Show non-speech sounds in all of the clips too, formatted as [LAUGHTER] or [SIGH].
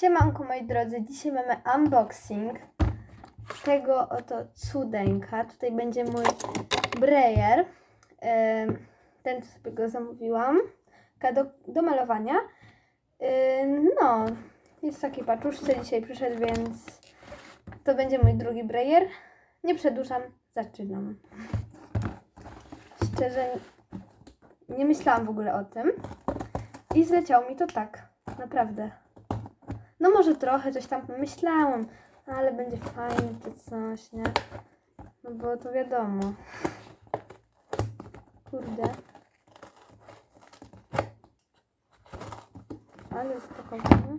Siemanko moi drodzy, dzisiaj mamy unboxing tego oto cudeńka. Tutaj będzie mój brayer. Ym, Ten, co sobie go zamówiłam. Do, do malowania. No, jest w takiej paczuszce dzisiaj przyszedł, więc to będzie mój drugi brayer. Nie przedłużam, zaczynam. Szczerze, nie myślałam w ogóle o tym. I zleciało mi to tak, naprawdę. No może trochę coś tam pomyślałam, ale będzie fajnie czy coś, nie? No bo to wiadomo. Kurde. Ale spakowane.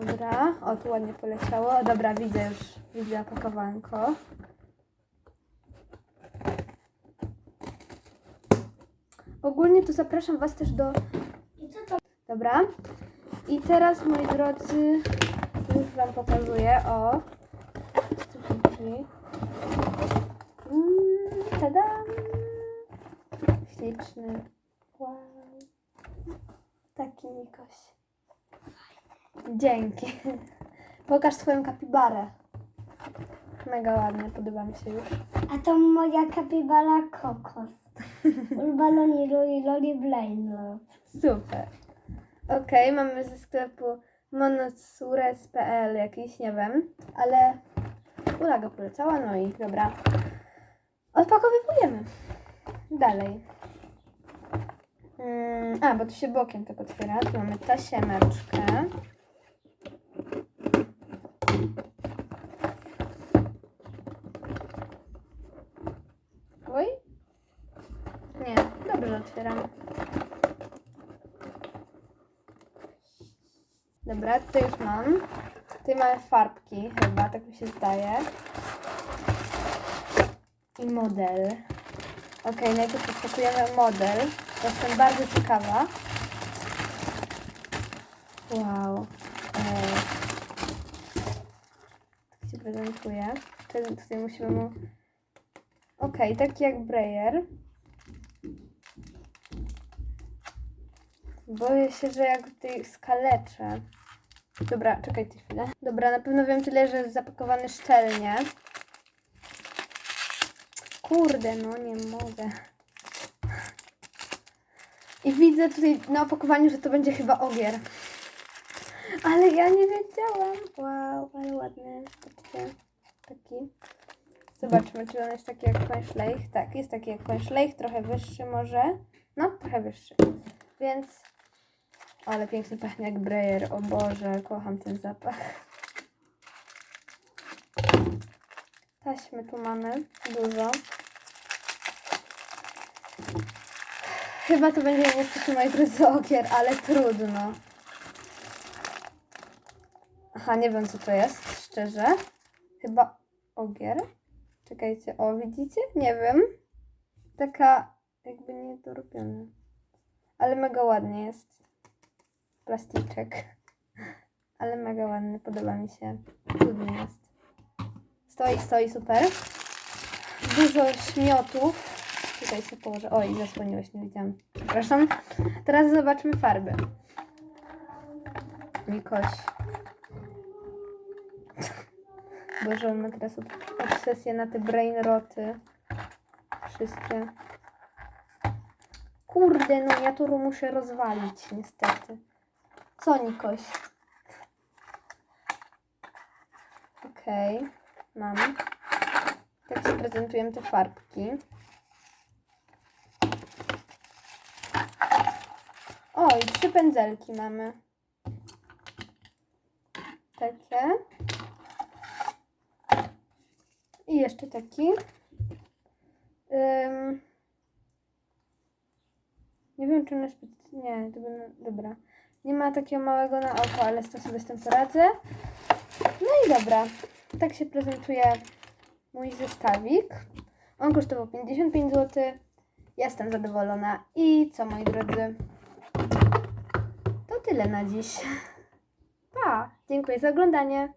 Dobra, o tu ładnie poleciało. Dobra, widzę już, widzę opakowanko. Ogólnie to zapraszam Was też do I co to? Dobra. I teraz, moi drodzy, już Wam pokazuję. O. Mm, tada! Śliczny. Wow. Taki Nikoś. Dzięki. [LAUGHS] Pokaż swoją kapibarę. Mega ładnie, podoba mi się już. A to moja kapibala kokos. [LAUGHS] Ulbaloni loli loli blaine. Super. Okej, mamy ze sklepu monosures.pl jakiś, nie wiem, ale ulaga polecała, no i dobra. Odpakowywujemy. Dalej. Mm, a, bo tu się bokiem tak otwiera. Tu mamy tasiemeczkę. Oj. Nie, dobrze otwieram. Dobra, tutaj już mam. Tutaj mamy farbki, chyba, tak mi się zdaje. I model. Ok, najpierw rozpakujemy model. Jestem bardzo ciekawa. Wow. Ej. Tak się prezentuje. Tutaj, musimy mu... Ok, taki jak brayer. Boję się, że jak tutaj skaleczę. Dobra, czekajcie chwilę. Dobra, na pewno wiem tyle, że jest zapakowany szczelnie. Kurde, no nie mogę. I widzę tutaj na opakowaniu, że to będzie chyba ogier. Ale ja nie wiedziałam. Wow, ale ładny. Patrzcie. Taki. Zobaczmy, czy on jest taki jak Końszlejch. Tak, jest taki jak Końszlejch, trochę wyższy może. No, trochę wyższy. Więc ale pięknie pachnie jak Breyer. O Boże, kocham ten zapach. Taśmy tu mamy dużo. Chyba to będzie niestety moi drodzy ogier, ale trudno. Aha, nie wiem co to jest, szczerze. Chyba ogier. Czekajcie, o widzicie? Nie wiem. Taka jakby niedorobiona. Ale mega ładnie jest plasticzek. Ale mega ładny, podoba mi się. Trudny jest. Stoi, stoi, super. Dużo śmiotów. Tutaj się położę. Oj, zasłoniłeś, nie widziałam. Przepraszam. Teraz zobaczmy farby. Mikoś. Boże, on ma teraz ob- obsesję na te brainroty. Wszystkie. Kurde, no ja to muszę rozwalić, niestety. Co, Nikoś? Okej, mam. Tak się prezentują te farbki. O, i trzy pędzelki mamy. Takie. I jeszcze taki. Ym, nie wiem, czy one spec- Nie, to będą... Dobra. Nie ma takiego małego na oko, ale z to sobie z tym poradzę. No i dobra. Tak się prezentuje mój zestawik. On kosztował 55 zł. Jestem zadowolona. I co, moi drodzy? To tyle na dziś. Pa! Dziękuję za oglądanie.